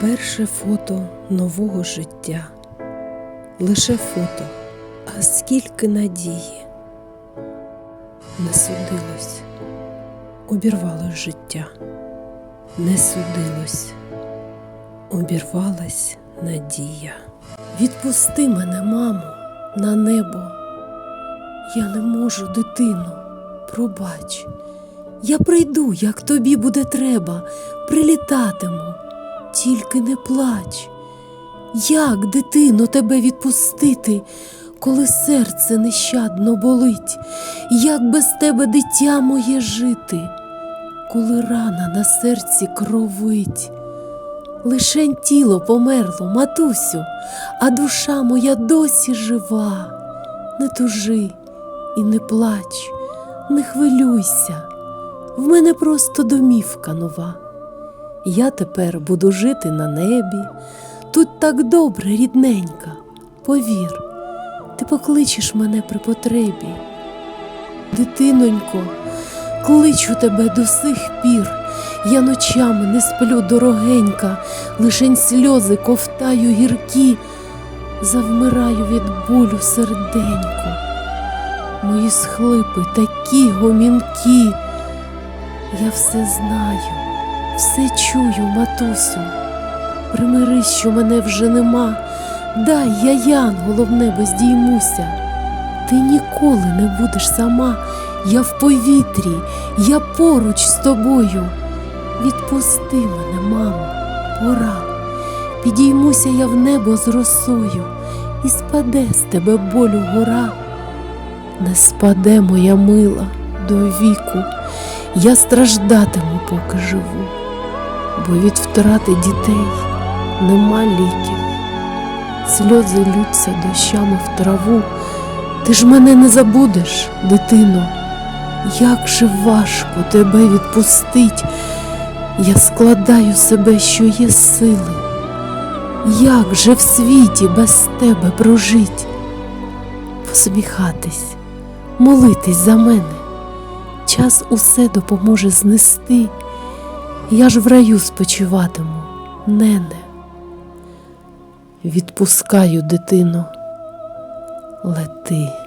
Перше фото нового життя. Лише фото, а скільки надії. Не судилось, обірвалось життя. Не судилось, обірвалась надія. Відпусти мене, мамо, на небо. Я не можу, дитину, пробач. Я прийду, як тобі буде треба, прилітатиму, тільки не плач. Як, дитино, тебе відпустити, коли серце нещадно болить? Як без тебе дитя моє жити, коли рана на серці кровить? Лишень тіло померло, матусю, а душа моя досі жива. Не тужи і не плач, не хвилюйся, в мене просто домівка нова. Я тепер буду жити на небі, тут так добре, рідненька, повір, ти покличеш мене при потребі. Дитинонько, кличу тебе до сих пір, я ночами не сплю дорогенька, лишень сльози ковтаю гіркі, завмираю від болю серденько. Мої схлипи такі гомінкі, я все знаю, все чую, матусю. Примирись, що мене вже нема, дай я янгол в небо здіймуся. Ти ніколи не будеш сама, я в повітрі, я поруч з тобою. Відпусти мене, мамо, пора. Підіймуся я в небо з росою, і спаде з тебе болю гора. Не спаде моя мила до віку, я страждатиму, поки живу, бо від втрати дітей нема ліків. Сльози лються дощами в траву. Ти ж мене не забудеш, дитино, як же важко тебе відпустить. Я складаю себе, що є сили. Як же в світі без тебе прожить? Посміхатись, молитись за мене, час усе допоможе знести. Я ж в раю спочиватиму, нене. Відпускаю, дитину, лети.